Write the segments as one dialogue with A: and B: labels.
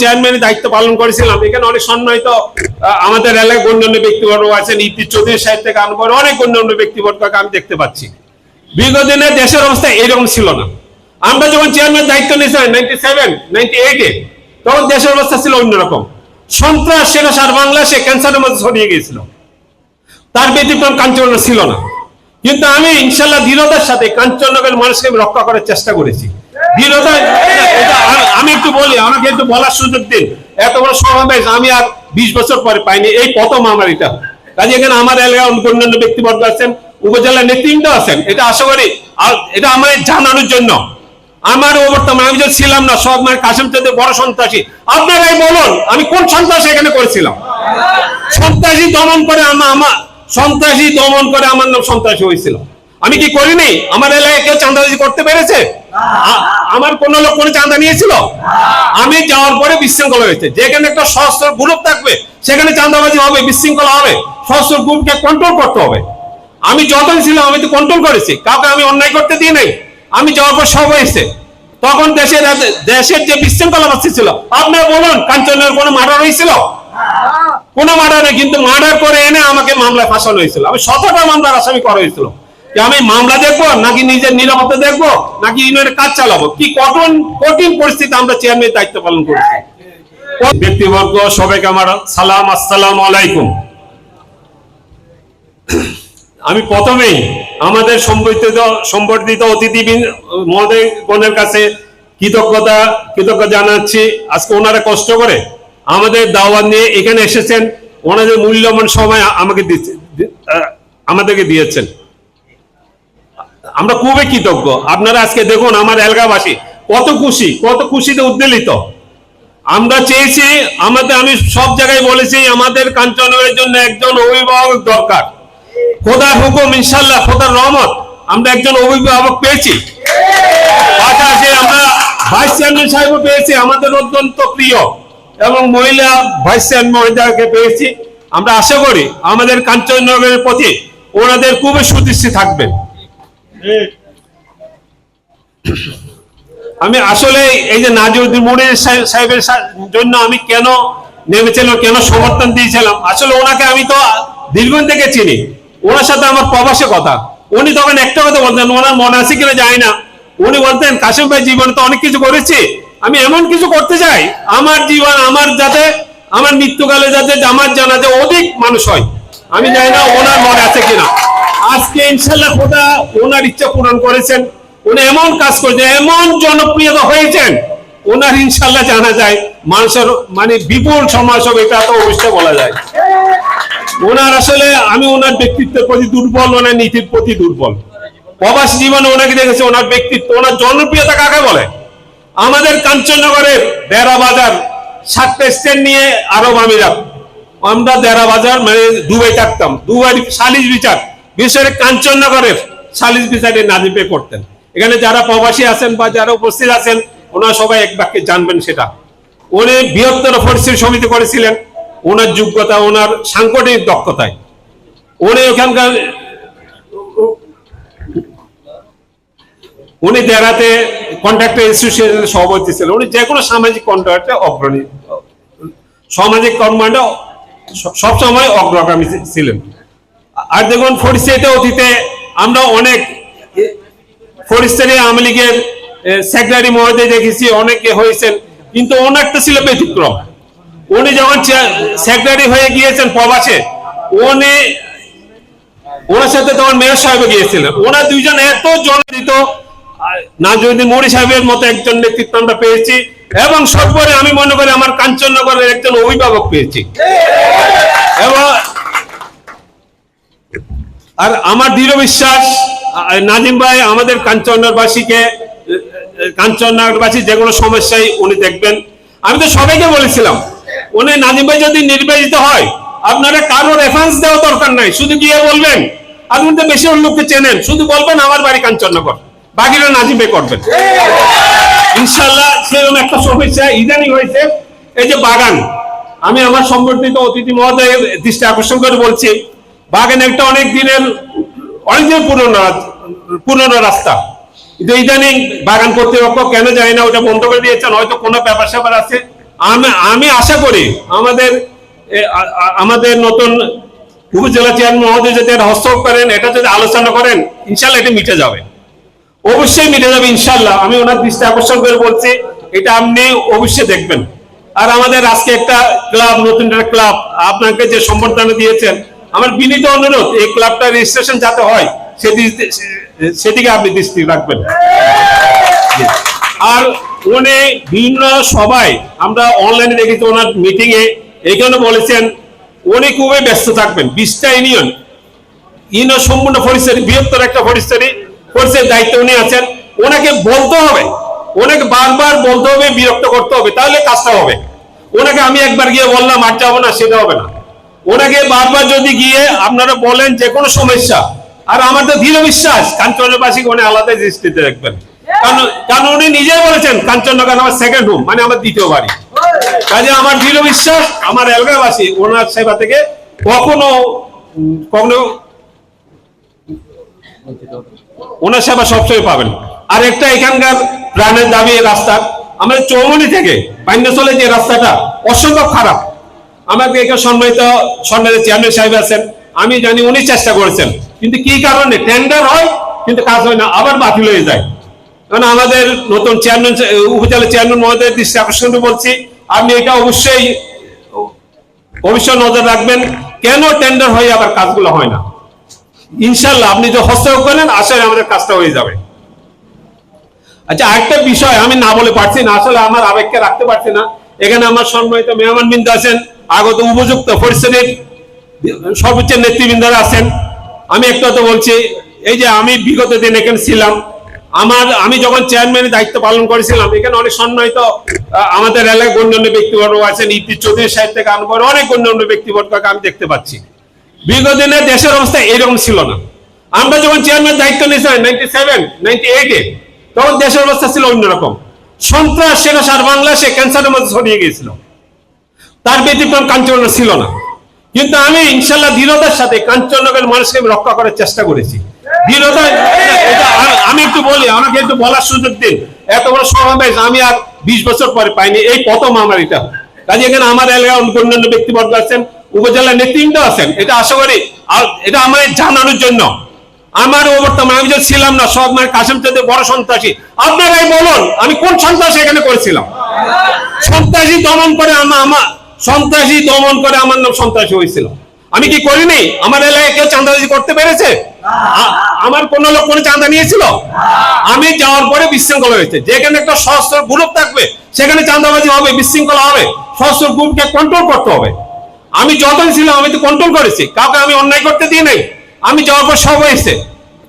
A: চেয়ারম্যানের দায়িত্ব পালন করেছিলাম। এখানে অনেক সম্মানিত আমাদের এলাকায় গণ্যমান্য ব্যক্তিবর্গ আছেন ইতি চৌধুরী সাহেব থেকে আরম্ভ করে অনেক গণ্যমান্য ব্যক্তিবর্গকে আমি দেখতে পাচ্ছি। বিগত দিনে দেশের অবস্থা এরকম ছিল না। আমরা যখন চেয়ারম্যান দায়িত্ব নিয়েছিলাম নাইনটি সেভেন নাইনটি এইটে তখন দেশের অবস্থা ছিল অন্যরকম। সন্ত্রাস সেটা সার বাংলাদেশে ক্যান্সারের মধ্যে ছড়িয়ে গিয়েছিল। তার ব্যতিক্রম কাঞ্চননগর ছিল না। কিন্তু আমি ইনশাল্লাহ দৃঢ়তার সাথে কাঞ্চননগরের মানুষকে আমি রক্ষা করার চেষ্টা করেছি। আমি একটু বলি আমাকে একটু বলার সুযোগ দিন। এত বড় সমাবেশ আমি আর বিশ বছর পরে পাইনি এই প্রথম আমার এটা। কাজে এখানে আমার এলাকায় অন্যান্য ব্যক্তিবর্গ আছেন নেতৃবৃন্দ আছেন এটা আশা করি এটা আমার জানানোর জন্য। আমার অবর্তমান আমি যে ছিলাম না সব মানে কাশেম চাঁদের বড় সন্ত্রাসী। আপনারাই বলুন আমি কোন সন্ত্রাস এখানে করেছিলাম? সন্ত্রাসী দমন করে আমার আমার সন্ত্রাসী দমন করে আমার নাম সন্ত্রাসী হয়েছিল। আমি কি করিনি? আমার এলাকায় কেউ চাঁদাবাজি করতে পেরেছে? আমার কোন লোক কোনো চাঁদা নিয়েছিল? আমি যাওয়ার পরে বিশৃঙ্খলা হয়েছে। যেখানে একটা সশস্ত্র গ্রুপ থাকবে, সেখানে চাঁদাবাজি হবে, বিশৃঙ্খলা হবে। সশস্ত্র গ্রুপকে কন্ট্রোল করতে হবে। আমি যতদিন ছিলাম, আমি তো কন্ট্রোল করেছি। কাউকে আমি অন্যায় করতে দিই নাই। আমি যাওয়ার পর সব হয়েছে। তখন দেশের দেশের যে বিশৃঙ্খলা বাস্তি ছিল, আপনারা বলুন, কাঞ্চনের কোনো মার্ডার হয়েছিল? কোনো মার্ডার নেই, কিন্তু মার্ডার করে এনে আমাকে মামলায় ফাঁসানো হয়েছিল। আমি শতটা মামলার আসামি করা হয়েছিল। আমি মামলা দেখব নাকি নিজের নিরাপত্তা দেখব নাকি ইউনিয়নের কাজ চালাবো? কি কঠিন কঠিন পরিস্থিতি আমরা চেয়ারম্যানের দায়িত্ব পালন করেছি? ব্যক্তিবর্গ, সবাইকে আমার সালাম, আসসালাম আলাইকুম। আমি প্রথমেই আমাদের সম্বর্ধিত সম্বর্ধিত অতিথি মহোদয় গণের কাছে কৃতজ্ঞতা, কৃতজ্ঞ জানাচ্ছি। আজকে ওনারা কষ্ট করে আমাদের দাওয়াত নিয়ে এখানে এসেছেন। ওনাদের মূল্যবান সময় আমাকে আমাদেরকে দিয়েছেন। আমরা খুবই কৃতজ্ঞ। আপনারা আজকে দেখুন আমার এলাকাবাসী, কত খুশি, কত খুশিতে উদ্বেলিত। আমরা চেয়েছি, আমাদের আমি সব জায়গায় বলেছি, আমাদের কাঞ্চনগরের জন্য একজন অভিভাবক দরকার। খোদার হুকুম ইনশাল্লাহ খোদার রহমত, আমরা একজন অভিভাবক পেয়েছি। আমরা ভাইস চেয়ারম্যান সাহেবও পেয়েছি, আমাদের অত্যন্ত প্রিয় এবং মহিলা ভাইস চেয়ারম্যান মহিলাকে পেয়েছি। আমরা আশা করি আমাদের কাঞ্চননগরের প্রতি ওনাদের খুবই সুদৃষ্টি থাকবে। আমি আসলে এই যে নাজিউদ্দিন সাহেব- সাহেবের জন্য আমি কেন নেমেছিলাম কেন সমর্থন দিয়েছিলাম, আসলে ওনাকে আমি তো দীর্ঘদিন থেকে চিনি। ওনার সাথে আমার প্রবাসে কথা। উনি তখন একটা কথা বলতেন, ওনার মনে আছে কিনা যায় না। উনি বলতেন, কাশিম ভাই, জীবনে তো অনেক কিছু করেছি। আমি এমন কিছু করতে চাই, আমার জীবন, আমার যাতে, আমার মৃত্যুকালে যাতে, আমার জানা যে অধিক মানুষ হয়। আমি জানি না ওনার মনে আছে কিনা। আজকে ইনশাল্লাহ খোদা ওনার ইচ্ছা পূরণ করেছেন। উনি এমন কাজ করেছেন, এমন জনপ্রিয়তা হয়েছেন। ওনার ইনশাল্লাহ জানা যায়, মানুষের মানে বিপুল সমাজ হবে এটা তো অবশ্যই বলা যায়। ওনার আসলে আমি ওনার ব্যক্তিত্বের প্রতি দুর্বল, ওনার নীতির প্রতি দুর্বল। প্রবাসী জীবনে ওনাকে দেখেছি, ওনার ব্যক্তিত্ব, ওনার জনপ্রিয়তা কাকে বলে? আমাদের কাঞ্চননগরের দেরা বাজার সাতটা স্ট্যান্ড নিয়ে আরব আমিরাত। আমরা দেরা বাজার মানে দুবাই থাকতাম। দুবাই সালিশ বিচার বিশেষ করে কাঞ্চননগরের সালিশ বিচারে নাজিপে করতেন এখানে যারা প্রবাসী আছেন বা যারা উপস্থিত আছেন, ওনারা সবাই এক বাক্যে জানবেন সেটা। উনি বৃহত্তর পরিস্থিতি সমিতি করেছিলেন, ওনার যোগ্যতা, ওনার সাংগঠনিক দক্ষতায়। উনি ওখানকার, উনি দেরাতে কন্ট্রাক্টর অ্যাসোসিয়েশনের সভাপতি ছিলেন। উনি যে কোনো সামাজিক কন্ট্রাক্টে অগ্রণী, সামাজিক কর্মকাণ্ড সবসময় অগ্রগামী ছিলেন। আর দেখুন ফরিস্তিতে অতীতে আমরা অনেক ফরিস্তানি আওয়ামী লীগের সেক্রেটারি মহোদয় দেখেছি, অনেকে হয়েছেন, কিন্তু ওনারটা ছিল ব্যতিক্রম। উনি যখন সেক্রেটারি হয়ে গিয়েছেন প্রবাসে, উনি, ওনার সাথে তখন মেয়র সাহেব গিয়েছিলেন। ওনার দুইজন এত জনদিত নাজুদ্দিন মৌরি সাহেবের মতো একজন নেতৃত্ব আমরা পেয়েছি, এবং সর্বোপরি আমি মনে করি আমার কাঞ্চননগরের একজন অভিভাবক পেয়েছি। এবং আর আমার দৃঢ় বিশ্বাস নাজিম ভাই আমাদের কাঞ্চননগরবাসীকে কাঞ্চননগরবাসী যে কোনো সমস্যায় উনি দেখবেন। আমি তো সবাইকে বলেছিলাম, উনি নাজিম ভাই যদি নির্বাচিত হয়, আপনারা কারও রেফারেন্স দেওয়া দরকার নাই, শুধু গিয়ে বলবেন। আপনি তো বেশি অন্য লোককে চেনেন, শুধু বলবেন আমার বাড়ি কাঞ্চননগর, বাকিরা নাজিম ভাই করবেন। ইনশাল্লাহ সেরকম একটা সমস্যা ইদানিং হয়েছে, এই যে বাগান, আমি আমার সম্বর্ধিত অতিথি মহোদয়ের দৃষ্টি আকর্ষণ করে বলছি বাগান একটা অনেক দিনের, অনেক দিন পুরনো পুরনো রাস্তা। কিন্তু ইদানিং বাগান কর্তৃপক্ষ কেন যায় না, ওটা বন্ধ করে দিয়েছেন, হয়তো কোনো ব্যাপার স্যাপার আছে। আমি আমি আশা করি আমাদের আমাদের নতুন উপজেলা চেয়ারম্যান মহোদয় যদি হস্তক্ষেপ করেন, এটা যদি আলোচনা করেন, ইনশাল্লাহ এটা মিটে যাবে। অবশ্যই মিটে যাবে, ইনশাল্লাহ। আমি ওনার দৃষ্টি আকর্ষণ করে বলছি, এটা আপনি অবশ্যই দেখবেন। আর আমাদের আজকে একটা ক্লাব, নতুন একটা ক্লাব, আপনাকে যে সম্বর্ধনা দিয়েছেন আমার বিনীত অনুরোধ, এই ক্লাবটা রেজিস্ট্রেশন যাতে হয় সেদিকে সেদিকে আপনি দৃষ্টি রাখবেন। আর উনি বিভিন্ন সবাই আমরা অনলাইনে দেখেছি, ওনার মিটিং এ এইখানে বলেছেন, উনি খুবই ব্যস্ত থাকবেন। বিশটা ইউনিয়ন ইউনিয়ন সম্পূর্ণ পরিস্থিতি, বৃহত্তর একটা পরিস্থিতি, পরিস্থিতির দায়িত্ব উনি আছেন। ওনাকে বলতে হবে, ওনাকে বারবার বলতে হবে, বিরক্ত করতে হবে, তাহলে কাজটা হবে। ওনাকে আমি একবার গিয়ে বললাম, আর যাব না, সেটা হবে না। ওনাকে বারবার যদি গিয়ে আপনারা বলেন যে কোনো সমস্যা, আর আমার তো দৃঢ় বিশ্বাস কাঞ্চনবাসীকে উনি আলাদা দৃষ্টিতে দেখবেন? কারণ উনি নিজেই বলেছেন, কাঞ্চননগর আমার সেকেন্ড হোম মানে আমার দ্বিতীয় বাড়ি। কাজে আমার দৃঢ় বিশ্বাস, আমার এলাকাবাসী ওনার সেবা থেকে কখনো কখনো ওনার সেবা সবসময় পাবেন। আর একটা এখানকার প্রাণের দাবি, এই রাস্তার আমাদের চৌমনি থেকে বাইন্যচলে যে রাস্তাটা, অসম্ভব খারাপ। আমাদের এখানে সম্মানিত সম্মানিত চেয়ারম্যান সাহেব আছেন। আমি জানি উনি চেষ্টা করেছেন। কিন্তু কি কারণে? টেন্ডার হয়, কিন্তু কাজ হয় না, আবার বাতিল হয়ে যায়। কারণ আমাদের নতুন চেয়ারম্যান উপজেলা চেয়ারম্যান মহোদয়ের দৃষ্টি আকর্ষণ করে বলছি, আপনি এটা অবশ্যই অবশ্যই নজর রাখবেন, কেন টেন্ডার হয়ে, আবার কাজগুলো হয় না। ইনশাল্লাহ আপনি যে হস্তক্ষেপ করেন আসলে আমাদের কাজটা হয়ে যাবে। আচ্ছা আরেকটা বিষয় আমি না বলে পারছি না, আসলে আমার আবেগকে রাখতে পারছি না। এখানে আমার সম্মানিত মেহমান বিন্দু আছেন। আগত উপযুক্ত পরিস্থিতির সর্বোচ্চ নেতৃবৃন্দরা আছেন, আমি একটু তো বলছি, এই যে আমি বিগত দিন এখানে ছিলাম, আমার, আমি যখন চেয়ারম্যানের দায়িত্ব পালন করেছিলাম, এখানে অনেক সম্মানিত আমাদের এলাকায় গণ্যমান্য ব্যক্তিবর্গ আছেন ইতি চৌধুরী সাহেব থেকে আরম্ভ করে অনেক গণ্যমান্য ব্যক্তিবর্গকে আমি দেখতে পাচ্ছি। বিগত দিনে দেশের অবস্থা এরকম ছিল না। আমরা যখন চেয়ারম্যান দায়িত্ব নিয়েছিলাম নাইনটি সেভেন নাইনটি এইটে তখন দেশের অবস্থা ছিল অন্যরকম। সন্ত্রাস সেটা সার বাংলা সে ক্যান্সারের মধ্যে ছড়িয়ে গিয়েছিল। তার ব্যতিক্রম কাঞ্চননগর ছিল না। কিন্তু আমি ইনশাল্লাহ দৃঢ়তার সাথে কাঞ্চননগরের মানুষকে আমি রক্ষা করার চেষ্টা করেছি। আমি একটু বলি, আমাকে একটু বলার সুযোগ দিন। এত বড় সমাবেশ আমি আর বিশ বছর পরে পাইনি, এই প্রথম আমার এটা। কাজে এখানে আমার এলাকায় অন্যান্য ব্যক্তিবর্গ আছেন, উপজেলার নেতৃবৃন্দ আছেন, এটা আশা করি, আর এটা আমার জানানোর জন্য। আমার অবর্তমান, আমি যে ছিলাম না, সব মানে কাশেম চাঁদের বড় সন্ত্রাসী। আপনারাই বলুন, আমি কোন সন্ত্রাসী এখানে করেছিলাম? সন্ত্রাসী দমন করে আমার আমার সন্ত্রাসী দমন করে আমার নাম সন্ত্রাসী হয়েছিল। আমি কি করিনি? আমার এলাকায় কেউ চাঁদাবাজি করতে পেরেছে? আমার কোন লোক কোনো চাঁদা নিয়েছিল? আমি যাওয়ার পরে বিশৃঙ্খলা হয়েছে। যেখানে একটা সশস্ত্র গ্রুপ থাকবে, সেখানে চাঁদাবাজি হবে, বিশৃঙ্খলা হবে। সশস্ত্র গ্রুপকে কন্ট্রোল করতে হবে। আমি যতই ছিলাম, আমি তো কন্ট্রোল করেছি। কাউকে আমি অন্যায় করতে দিই নাই। আমি যাওয়ার পর সব হয়েছে।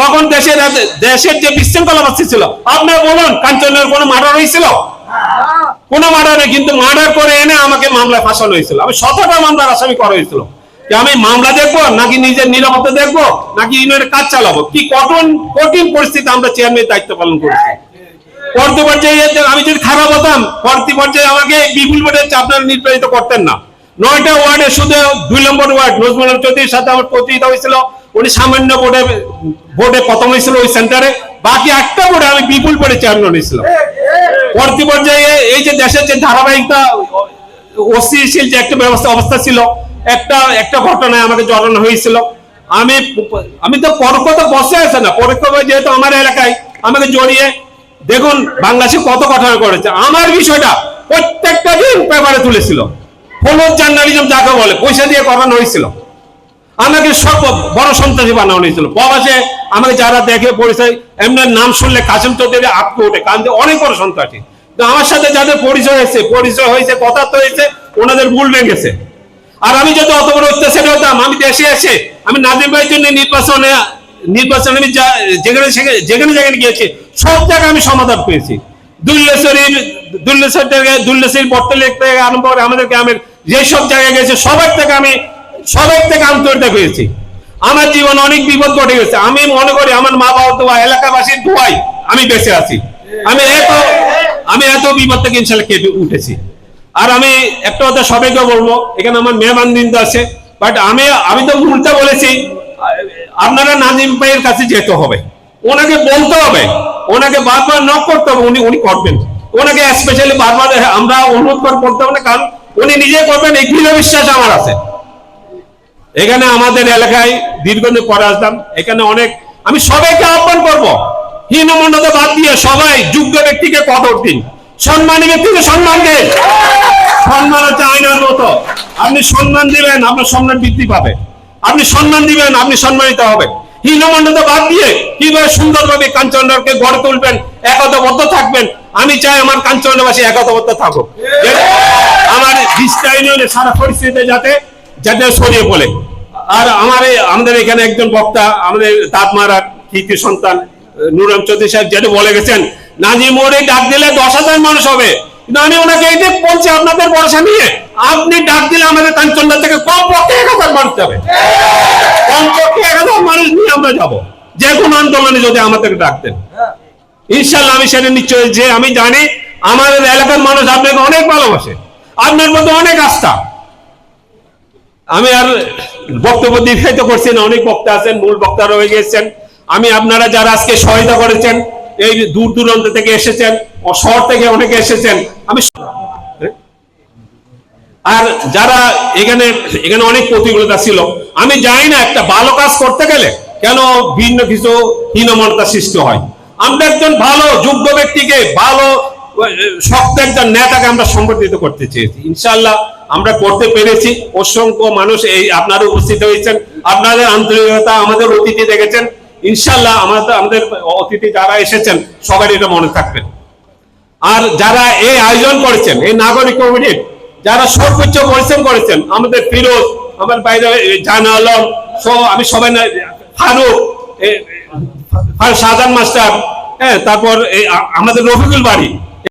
A: তখন দেশের দেশের যে বিশৃঙ্খলা বাস্তি ছিল, আপনারা বলুন, কাঞ্চনের কোনো মার্ডার হয়েছিল? কোনো মার্ডার নেই, কিন্তু মার্ডার করে এনে আমাকে মামলায় ফাঁসানো হয়েছিল। আমি শতটা মামলার আসামি করা হয়েছিল। যে আমি মামলা দেখব, নাকি নিজের নিরাপত্তা দেখব, নাকি ইউনিয়নের কাজ চালাবো? কি কঠিন কঠিন পরিস্থিতি আমরা চেয়ারম্যানের দায়িত্ব পালন করেছি? পরবর্তী পর্যায়ে আমি যদি খারাপ হতাম, পরবর্তী পর্যায়ে আমাকে বিপুল ভোটে আপনারা নির্বাচিত করতেন না। নয়টা ওয়ার্ডে শুধু দুই নম্বর ওয়ার্ড নজমুল চৌধুরীর সাথে আমার প্রতিযোগিতা হয়েছিল। উনি সামান্য বোর্ডে বোর্ডে প্রথম হয়েছিল ওই সেন্টারে, বাকি একটা বোর্ডে আমি বিপুল পরে চেয়ারম্যান হয়েছিলাম পরবর্তী পর্যায়ে এই যে দেশের যে ধারাবাহিকতা, অস্থিতিশীল যে একটা ব্যবস্থা, অবস্থা ছিল, একটা একটা ঘটনায় আমাকে জড়ানো হয়েছিল। আমি আমি তো পরোক্ষ বসে আছে না, পরোক্ষ যেহেতু আমার এলাকায়, আমাকে জড়িয়ে, দেখুন বাংলাদেশে কত ঘটনা করেছে আমার বিষয়টা প্রত্যেকটা দিন পেপারে তুলেছিল। ফলোর জার্নালিজম যাকে বলে, পয়সা দিয়ে করানো হয়েছিল। আমাকে সব বড় সন্ত্রাসী বানানো হয়েছিল। প্রবাসে আমাকে যারা দেখে পরিচয় এমনি নাম শুনলে কাসিম চৌধুরী আপকে ওঠে, কারণ অনেক বড় সন্ত্রাসী। তো আমার সাথে যাদের পরিচয় হয়েছে পরিচয় হয়েছে, কথা তো হয়েছে, ওনাদের ভুল ভেঙেছে। আর আমি যদি অত বড় অত্যাচারী হতাম, আমি দেশে এসে, আমি নাজিম ভাইয়ের জন্য নির্বাচনে নির্বাচনে আমি যেখানে যেখানে যেখানে গিয়েছি, সব জায়গায় আমি সমাধান পেয়েছি। দুল্লেশ্বরীর, দুল্লেশ্বর থেকে দুল্লেশ্বরী বর্তলেক থেকে আরম্ভ করে আমাদের গ্রামের যেসব জায়গায় গেছে সবার থেকে আমি সবার থেকে আন্তরিকতা পেয়েছি আমার জীবন অনেক বিপদ ঘটে গেছে। আমি মনে করি আমার মা বাবার দোয়া এলাকাবাসীর দোয়াই আমি বেঁচে আছি। আমি এত আমি এত বিপদ থেকে ইনশাল্লাহ কেটে উঠেছি। আর আমি একটা কথা সবাইকে বলব, এখানে আমার মেহমান বিন্দু আছে বাট আমি আমি তো উল্টা বলেছি, আপনারা নাজিম ভাইয়ের কাছে যেতে হবে। ওনাকে বলতে হবে, ওনাকে বারবার নক করতে হবে, উনি উনি করবেন। ওনাকে স্পেশালি বারবার আমরা অনুরোধ করে হবে না, কারণ উনি নিজে করবেন, এই দৃঢ় বিশ্বাস আমার আছে। এখানে আমাদের এলাকায় দীর্ঘদিন পরে আসলাম। এখানে অনেক আমি সবাইকে আহ্বান করব। হীনমন্যতা বাদ দিয়ে সবাই যোগ্য ব্যক্তিকে কদর দিন। সম্মানী ব্যক্তিকে সম্মান দিন। সম্মান হচ্ছে আইনের মতো। আপনি সম্মান দিবেন আপনার সম্মান বৃদ্ধি পাবে। আপনি সম্মান দিবেন আপনি সম্মানিত হবেন। হীনমন্যতা বাদ দিয়ে কীভাবে সুন্দরভাবে কাঞ্চনকে গড়ে তুলবেন একতাবদ্ধ থাকবেন আমি চাই আমার কাঞ্চনবাসী একতাবদ্ধ থাকুক। আমার সারা পরিস্থিতিতে যাতে যাতে ছড়িয়ে পড়ে। আর আমার আমাদের এখানে একজন বক্তা, আমাদের মারার কীর্তি সন্তান, নুরাম চৌধুরী সাহেব যেটা বলে গেছেন, নানি মোড়ে ডাক দিলে দশ হাজার মানুষ হবে। কিন্তু আমি ওনাকে এই যে বলছি আপনাদের ভরসা নিয়ে, আপনি ডাক দিলে আমাদের কাঞ্চনদা থেকে কম পক্ষে এক হাজার মানুষ যাবে। কম পক্ষে এক হাজার মানুষ নিয়ে আমরা যাব। যে কোনো আন্দোলনে যদি আমাদের ডাক দেন ইনশাল্লাহ আমি সেটা নিশ্চয় যে আমি জানি, আমাদের এলাকার মানুষ আপনাকে অনেক ভালোবাসে। আপনার মধ্যে অনেক আস্থা। আমি আর বক্তব্য দীর্ঘায়িত করছি না, অনেক বক্তা আছেন, মূল বক্তা রয়ে গেছেন আমি আপনারা যারা আজকে সহায়তা করেছেন, এই দূর দূরান্ত থেকে এসেছেন শহর থেকে অনেকে এসেছেন, আমি আর যারা এখানে এখানে অনেক প্রতিকূলতা ছিল, আমি জানি না একটা ভালো কাজ করতে গেলে কেন ভিন্ন কিছু হীনমনতা সৃষ্টি হয়। আমরা একজন ভালো, যোগ্য ব্যক্তিকে ভালো শক্ত একজন নেতাকে আমরা সংগঠিত করতে চেয়েছি। ইনশাল্লাহ আমরা করতে পেরেছি। অসংখ্য মানুষ এই আপনারা উপস্থিত হয়েছেন। আপনাদের আন্তরিকতা আমাদের অতিথি দেখেছেন। ইনশাল্লাহ আমাদের আমাদের অতিথি যারা এসেছেন সবাই এটা মনে থাকবেন আর যারা এই আয়োজন করেছেন, এই নাগরিক কমিটির, যারা সর্বোচ্চ পরিশ্রম করেছেন, আমাদের ফিরোজ, আমার বাইরে জানা আলম আমি সবাই ফারুক শাহজাহান মাস্টার হ্যাঁ তারপর আমাদের রফিকুল বাড়ি